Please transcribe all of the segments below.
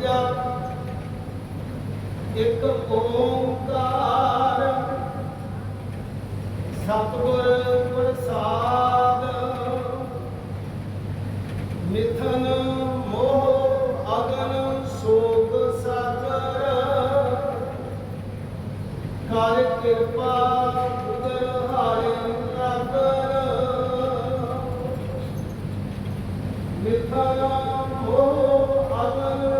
ਦੂਜਾ ਇੱਕ ਓੰਕਾਰ। ਸਤਿਗੁਰ ਪ੍ਰਸਾਦ। ਮਿਥਨ ਮੋਹ ਅਗਨ ਸੋਗ ਸਾਗਰ। ਕਰ ਕਿਰਪਾ ਉਦਰ ਹਾਰੇ ਨਗਰ। ਮਿਥਨ ਮੋਹ ਅਗਨ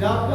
যাব